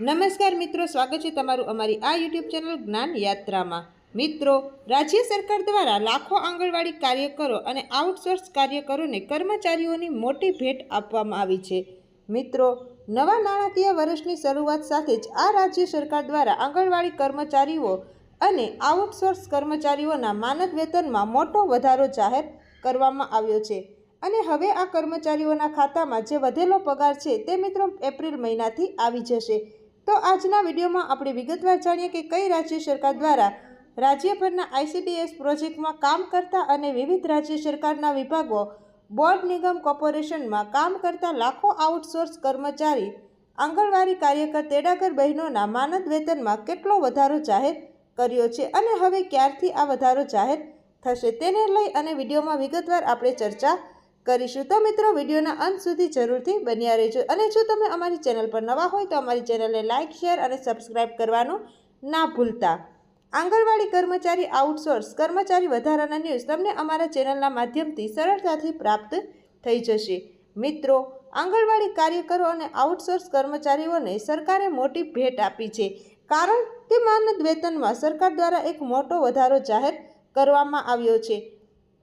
નમસ્કાર મિત્રો, સ્વાગત છે તમારું અમારી આ યુટ્યુબ ચેનલ જ્ઞાન યાત્રામાં. મિત્રો, રાજ્ય સરકાર દ્વારા લાખો આંગણવાડી કાર્યકરો અને આઉટસોર્સ કાર્યકરોને કર્મચારીઓની મોટી ભેટ આપવામાં આવી છે. મિત્રો, નવા નાણાકીય વર્ષની શરૂઆત સાથે જ આ રાજ્ય સરકાર દ્વારા આંગણવાડી કર્મચારીઓ અને આઉટસોર્સ કર્મચારીઓના માનદ વેતનમાં મોટો વધારો જાહેર કરવામાં આવ્યો છે. અને હવે આ કર્મચારીઓના ખાતામાં જે વધેલો પગાર છે તે મિત્રો એપ્રિલ મહિનાથી આવી જશે. તો આજના વિડીયોમાં આપણે વિગતવાર જાણીએ કે કઈ રાજ્ય સરકાર દ્વારા રાજ્યભરના આઈસીડીએસ પ્રોજેક્ટમાં કામ કરતા અને વિવિધ રાજ્ય સરકારના વિભાગો, બોર્ડ નિગમ કોર્પોરેશનમાં કામ કરતા લાખો આઉટસોર્સ કર્મચારી, આંગણવાડી કાર્યકર, તેડાગર બહેનોના માનદ વેતનમાં કેટલો વધારો જાહેર કર્યો છે અને હવે ક્યારથી આ વધારો જાહેર થશે તેને લઈ અને વિડીયોમાં વિગતવાર આપણે ચર્ચા કરીશું. તો મિત્રો, વિડીયોના અંત સુધી જરૂરથી બન્યા રહેજો. અને જો તમે અમારી ચેનલ પર નવા હોય તો અમારી ચેનલને લાઇક શેર અને સબસ્ક્રાઇબ કરવાનું ના ભૂલતા. આંગણવાડી કર્મચારી આઉટસોર્સ, કર્મચારી વધારાના ન્યૂઝ તમને અમારા ચેનલના માધ્યમથી સરળતાથી પ્રાપ્ત થઈ જશે. મિત્રો, આંગણવાડી કાર્યકરો અને આઉટસોર્સ કર્મચારીઓને સરકારે મોટી ભેટ આપી છે. કારણ કે માનદ વેતનમાં સરકાર દ્વારા એક મોટો વધારો જાહેર કરવામાં આવ્યો છે.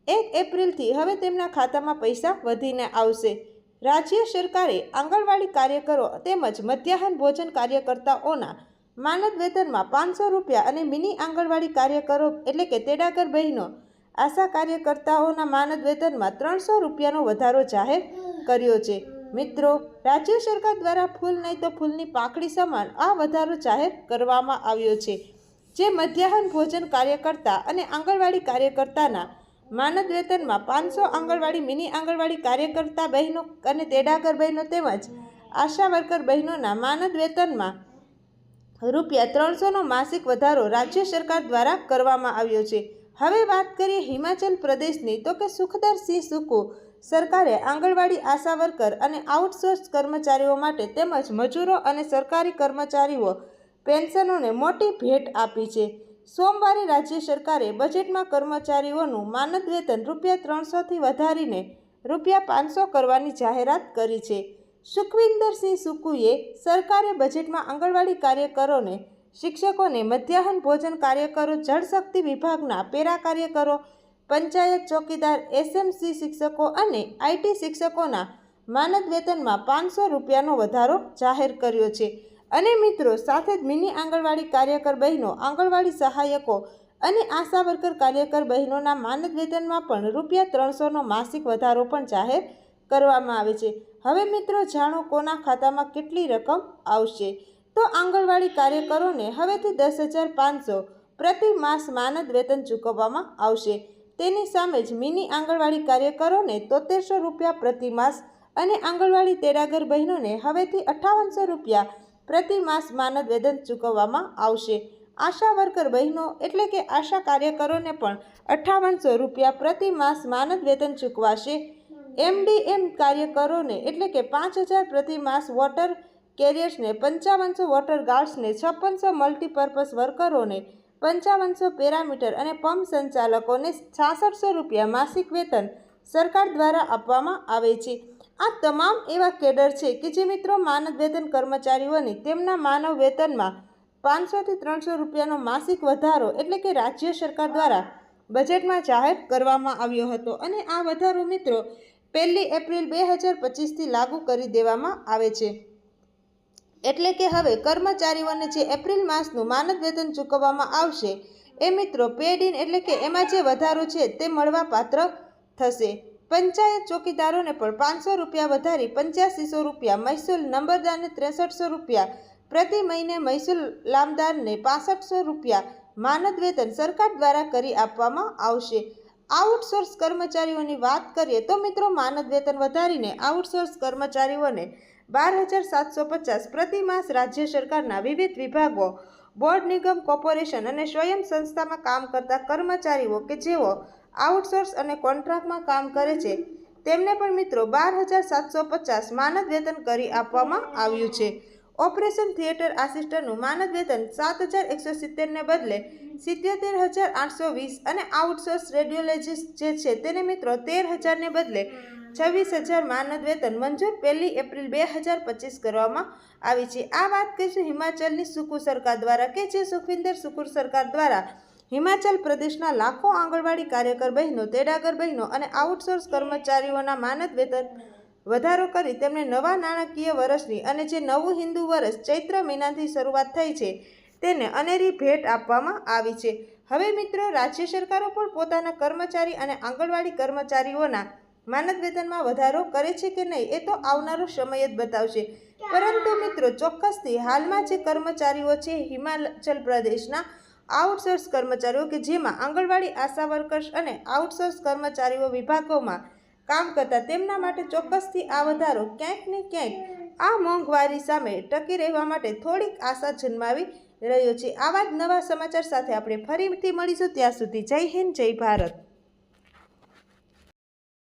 એક એપ્રિલથી હવે તેમના ખાતામાં પૈસા વધીને આવશે. રાજ્ય સરકારે આંગણવાડી કાર્યકરો તેમજ મધ્યાહન ભોજન કાર્યકર્તાઓના માનદ વેતનમાં પાંચસો રૂપિયા અને મિની આંગણવાડી કાર્યકરો એટલે કે તેડાગર બહેનો આશા કાર્યકર્તાઓના માનદ વેતનમાં ત્રણસો રૂપિયાનો વધારો જાહેર કર્યો છે. મિત્રો, રાજ્ય સરકાર દ્વારા ફૂલ નહીં તો ફૂલની પાકડી સમાન આ વધારો જાહેર કરવામાં આવ્યો છે. જે મધ્યાહન ભોજન કાર્યકર્તા અને આંગણવાડી કાર્યકર્તાના માનદ વેતનમાં પાંચસો આંગણવાડી મિની આંગણવાડી કાર્યકર્તા બહેનો અને તેડાગર બહેનો તેમજ આશા વર્કર બહેનોના માનદ વેતનમાં રૂપિયા ત્રણસોનો માસિક વધારો રાજ્ય સરકાર દ્વારા કરવામાં આવ્યો છે. હવે વાત કરીએ હિમાચલ પ્રદેશની, તો કે સુખદરસિંહ સુકુ સરકારે આંગણવાડી આશા વર્કર અને આઉટસોર્સ કર્મચારીઓ માટે તેમજ મજૂરો અને સરકારી કર્મચારીઓ પેન્શનોને મોટી ભેટ આપી છે. સોમવારે રાજ્ય સરકારે બજેટમાં કર્મચારીઓનું માનદ વેતન રૂપિયા ત્રણસોથી વધારીને રૂપિયા પાંચસો કરવાની જાહેરાત કરી છે. સુખવિંદરસિંહ સુકુએ સરકારે બજેટમાં આંગણવાડી કાર્યકરોને, શિક્ષકોને મધ્યાહન ભોજન કાર્યકરો, જળશક્તિ વિભાગના પેરા કાર્યકરો, પંચાયત ચોકીદાર, એસએમસી શિક્ષકો અને આઈટી શિક્ષકોના માનદ વેતનમાં પાંચસો રૂપિયાનો વધારો જાહેર કર્યો છે. અને મિત્રો, સાથે જ મિની આંગણવાડી કાર્યકર બહેનો, આંગણવાડી સહાયકો અને આશા વર્કર કાર્યકર બહેનોના માનદ વેતનમાં પણ રૂપિયા ત્રણસોનો માસિક વધારો પણ જાહેર કરવામાં આવે છે. હવે મિત્રો, જાણો કોના ખાતામાં કેટલી રકમ આવશે? તો આંગણવાડી કાર્યકરોને હવેથી દસ હજાર પાંચસો પ્રતિ માસ માનદ વેતન ચૂકવવામાં આવશે. તેની સામે જ મિની આંગણવાડી કાર્યકરોને તોતેરસો રૂપિયા પ્રતિ માસ અને આંગણવાડી તેડાગર બહેનોને હવેથી અઠ્ઠાવનસો રૂપિયા પ્રતિ માસ માનદ વેતન ચૂકવવામાં આવશે. આશા વર્કર બહેનો એટલે કે આશા કાર્યકરોને પણ અઠ્ઠાવનસો રૂપિયા પ્રતિ માસ માનદ વેતન ચૂકવાશે. એમડીએમ કાર્યકરોને એટલે કે પાંચ હજાર પ્રતિ માસ વોટર કેરિયર્સને પંચાવનસો વોટર ગાર્ડ્સને છપ્પનસો મલ્ટીપર્પઝ વર્કરોને પંચાવનસો પેરામીટર અને પંપ સંચાલકોને છાસઠસો રૂપિયા માસિક વેતન સરકાર દ્વારા આપવામાં આવે છે. આ તમામ એવા કેડર છે કે જે મિત્રો માનદ વેતન કર્મચારીઓને તેમના માનવ વેતનમાં પાંચસોથી ત્રણસો રૂપિયાનો માસિક વધારો એટલે કે રાજ્ય સરકાર દ્વારા બજેટમાં જાહેર કરવામાં આવ્યો હતો અને આ વધારો મિત્રો પહેલી એપ્રિલ બે હજાર પચીસથી લાગુ કરી દેવામાં આવે છે. એટલે કે હવે કર્મચારીઓને જે એપ્રિલ માસનું માનદ વેતન ચૂકવવામાં આવશે, એ મિત્રો પેડ ઇન એટલે કે એમાં જે વધારો છે તે મળવા પાત્ર થશે. પંચાયત ચોકીદારોને પણ પાંચસો રૂપિયા વધારી પંચ્યાસીસો રૂપિયા મહેસૂલ નંબરદારને ત્રેસઠસો રૂપિયા, પ્રતિ મહિને મહેસૂલ લામદારને પાસઠસો રૂપિયા માનદ વેતન સરકાર દ્વારા કરી આપવામાં આવશે. આઉટસોર્સ કર્મચારીઓની વાત કરીએ તો મિત્રો માનદ વેતન વધારીને આઉટસોર્સ કર્મચારીઓને બાર હજાર સાતસો પચાસ પ્રતિ માસ રાજ્ય સરકારના વિવિધ વિભાગો, બોર્ડ નિગમ, કોર્પોરેશન અને સ્વયં સંસ્થામાં કામ કરતા કર્મચારીઓ કે જેઓ આઉટસોર્સ અને કોન્ટ્રાક્ટમાં કામ કરે છે. તેમને પણ મિત્રો બાર હજાર સાતસો પચાસ માનદ વેતન કરી આપવામાં આવ્યું છે. ઓપરેશન થિયેટર આસિસ્ટન્ટનું માનદ વેતન સાત હજાર એકસો સિત્તેરને બદલે સિત્યોતેર હજાર આઠસો વીસ અને આઉટસોર્સ રેડિયોલોજિસ્ટ જે છે તેને મિત્રો તેર હજારને બદલે છવ્વીસ હજાર માનદ વેતન મંજૂર પહેલી એપ્રિલ બે હજાર પચીસ કરવામાં આવી છે. આ વાત કહીશું હિમાચલની સુકુ સરકાર દ્વારા કે જે સુખવિંદર સુકુર સરકાર દ્વારા હિમાચલ પ્રદેશના લાખો આંગણવાડી કાર્યકર બહેનો, તેડાગર બહેનો અને આઉટસોર્સ કર્મચારીઓના માનદ વેતન વધારો કરી તેમને નવા નાણાકીય વર્ષની અને જે નવું હિન્દુ વર્ષ ચૈત્ર મહિનાથી શરૂઆત થઈ છે તેને અનેરી ભેટ આપવામાં આવી છે. હવે મિત્રો, રાજ્ય સરકારો પણ પોતાના કર્મચારી અને આંગણવાડી કર્મચારીઓના માનદ વેતનમાં વધારો કરે છે કે નહીં એ તો આવનારો સમય જ બતાવશે. પરંતુ મિત્રો, ચોક્કસથી હાલમાં જે કર્મચારીઓ છે, હિમાચલ પ્રદેશના આઉટસોર્સ કર્મચારીઓ કે જેમાં આંગણવાડી આશા વર્કર્સ અને આઉટસોર્સ કર્મચારીઓ વિભાગોમાં કામ કરતા તેમના માટે ચોક્કસથી આ વધારો ક્યાંક ને ક્યાંક આ મોંઘવારી સામે ટકી રહેવા માટે થોડીક આશા જન્માવી રહ્યો છે. આવા જ નવા સમાચાર સાથે આપણે ફરીથી મળીશું. ત્યાં સુધી જય હિન્દ, જય ભારત.